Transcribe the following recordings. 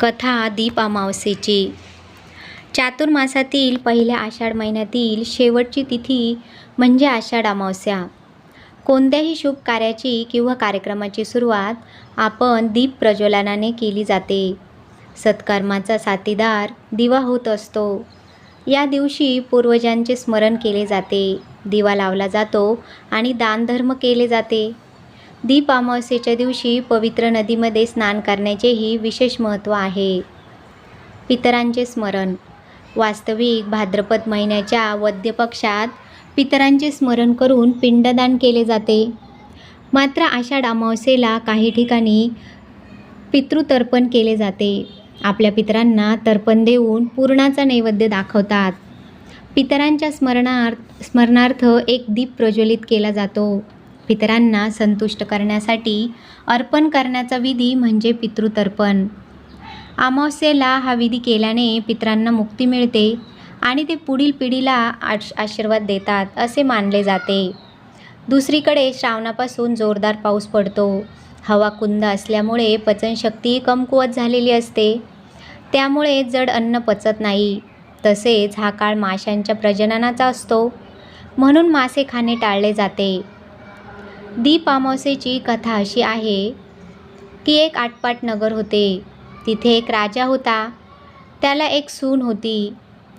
कथा दीप अमावस्येची. चातुर्मासातील पहिल्या आषाढ महिन्यातील शेवटची तिथी म्हणजे आषाढ अमावस्या. कोणत्याही शुभ कार्याची किंवा कार्यक्रमाची सुरुवात आपण दीप प्रज्वलनाने केली जाते. सत्कर्माचा साथीदार दिवा होत असतो. या दिवशी पूर्वजांचे स्मरण केले जाते. दिवा लावला जातो आणि दानधर्म केले जाते. दीप अमावस्येच्या दिवशी पवित्र नदीमध्ये स्नान करण्याचेही विशेष महत्त्व आहे. पितरांचे स्मरण. वास्तविक भाद्रपद महिन्याच्या वद्यपक्षात पितरांचे स्मरण करून पिंडदान केले जाते. मात्र आषाढ अमावस्येला काही ठिकाणी पितृतर्पण केले जाते. आपल्या पितरांना तर्पण देऊन पूर्णाचा नैवेद्य दाखवतात. पितरांच्या स्मरणार्थ स्मरणार्थ एक दीप प्रज्वलित केला जातो. पितरांना संतुष्ट करण्यासाठी अर्पण करण्याचा विधी म्हणजे पितृतर्पण. अमावस्येला हा विधी केल्याने पितरांना मुक्ती मिळते आणि ते पुढील पिढीला आश आशीर्वाद देतात असे मानले जाते. दुसरीकडे श्रावणापासून जोरदार पाऊस पडतो. हवा कुंद असल्यामुळे पचनशक्ती कमकुवत झालेली असते. त्यामुळे जड अन्न पचत नाही. तसेच हा काळ माशांच्या प्रजननाचा असतो. म्हणून मासे खाणे टाळले जाते. दीप अमावस्येची कथा अशी आहे. की एक आटपाट नगर होते. तिथे एक राजा होता. त्याला एक सून होती.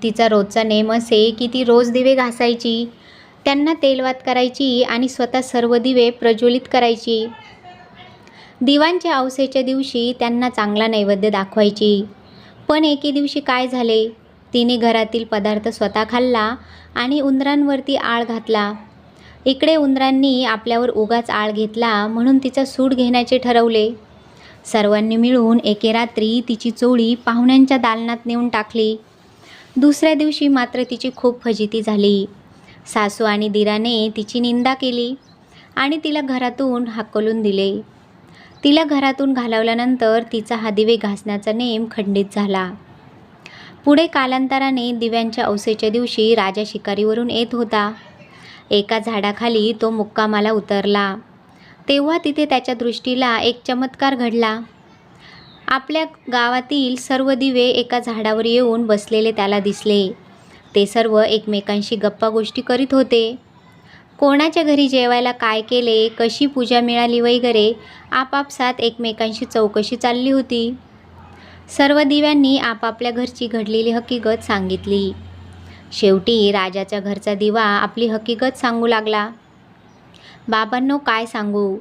तिचा रोजचा नेम असे की ती रोज दिवे घासायची. त्यांना तेलवात करायची आणि स्वतः सर्व दिवे प्रज्वलित करायची. दिवांच्या अवसेच्या दिवशी त्यांना चांगला नैवेद्य दाखवायची. पण एके दिवशी काय झाले? तिने घरातील पदार्थ स्वतः खाल्ला आणि उंदरांवरती आळ घातला. इकडे उंदरांनी आपल्यावर उगाच आळ घेतला म्हणून तिचा सूड घेण्याचे ठरवले. सर्वांनी मिळून एके रात्री तिची चोळी पाहुण्यांच्या दालनात नेऊन टाकली. दुसऱ्या दिवशी मात्र तिची खूप फजिती झाली. सासू आणि दिराने तिची निंदा केली आणि तिला घरातून हाकलून दिले. तिला घरातून घालवल्यानंतर तिचा हा दिवे घासण्याचा नेम खंडित झाला. पुढे कालांतराने दिव्यांच्या अवसेच्या दिवशी राजा शिकारीवरून येत होता. एका झाडाखाली तो मुक्कामाला उतरला. तेव्हा तिथे त्याच्या दृष्टीला एक चमत्कार घडला. आपल्या गावातील सर्व दिवे एका झाडावर येऊन बसलेले त्याला दिसले. ते सर्व एकमेकांशी गप्पा गोष्टी करीत होते. कोणाच्या घरी जेवायला काय केले कशी पूजा मिळाली वगैरे आपापसात एकमेकांशी चौकशी चालली होती. सर्व दिव्यांनी आपापल्या घरची घडलेली हकीकत सांगितली. शेवटी राजाच्या घरचा दिवा आपली हकीकत सांगू लागला. बाबांनो काय सांगू?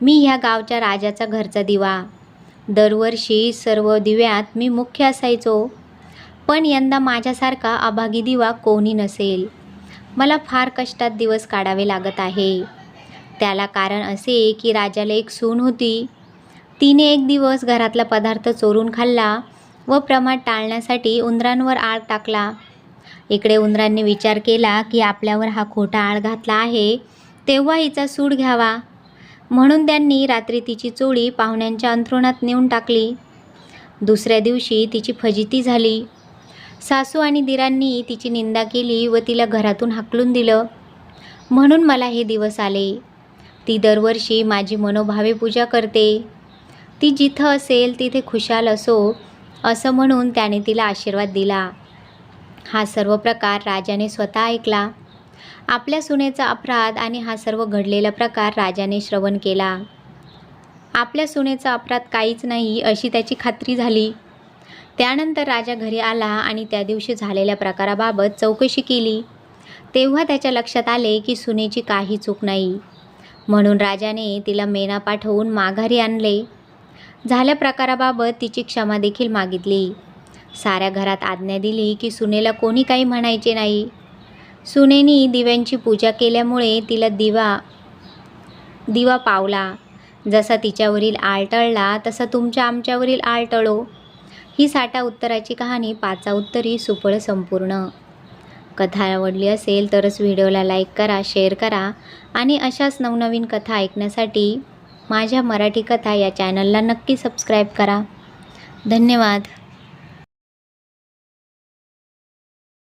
मी ह्या गावच्या राजाचा घरचा दिवा. दरवर्षी सर्व दिव्यात मी मुख्य असायचो. पण यंदा माझ्यासारखा अभागी दिवा कोणी नसेल. मला फार कष्टात दिवस काढावे लागत आहे. त्याला कारण असे की राजाला एक सून होती. तिने एक दिवस घरातला पदार्थ चोरून खाल्ला व प्रमाण टाळण्यासाठी उंदरांवर आळ टाकला. इकडे उंदरांनी विचार केला की आपल्यावर हा खोटा आळ घातला आहे तेव्हा हिचा सूड घ्यावा. म्हणून त्यांनी रात्री तिची चोळी पाहुण्यांच्या अंथरुणात नेऊन टाकली. दुसऱ्या दिवशी तिची फजिती झाली. सासू आणि दिरांनी तिची निंदा केली व तिला घरातून हाकलून दिलं. म्हणून मला हे दिवस आले. ती दरवर्षी माझी मनोभावे पूजा करते. ती जिथं असेल तिथे खुशाल असो असं म्हणून त्याने तिला आशीर्वाद दिला. हा सर्व प्रकार राजाने स्वतः ऐकला. आपल्या सुनेचा अपराध आणि हा सर्व घडलेला प्रकार राजाने श्रवण केला. आपल्या सुनेचा अपराध काहीच नाही अशी त्याची खात्री झाली. त्यानंतर राजा घरी आला आणि त्या दिवशी झालेल्या प्रकाराबाबत चौकशी केली. तेव्हा त्याच्या लक्षात आले की सुनेची काही चूक नाही. म्हणून राजाने तिला मेना पाठवून माघारी आणले. झाल्या प्रकाराबाबत तिची क्षमा देखील मागितली. साऱ्या घरात आज्ञा दिली की सुनेला कोणी काही म्हणायचे नाही. सुनेनी दिव्यांची पूजा केल्यामुळे तिला दिवा दिवा पावला. जसा तिच्यावरील आळ टळला तसा तुमच्या आमच्यावरील आळ टळो. ही साठा उत्तराची कहाणी पाचा उत्तरी सुफळ संपूर्ण. कथा आवडली असेल तरच व्हिडिओला लाईक करा शेअर करा आणि अशाच नवनवीन कथा ऐकण्यासाठी माझ्या मराठी कथा या चॅनलला नक्की सबस्क्राईब करा. धन्यवाद.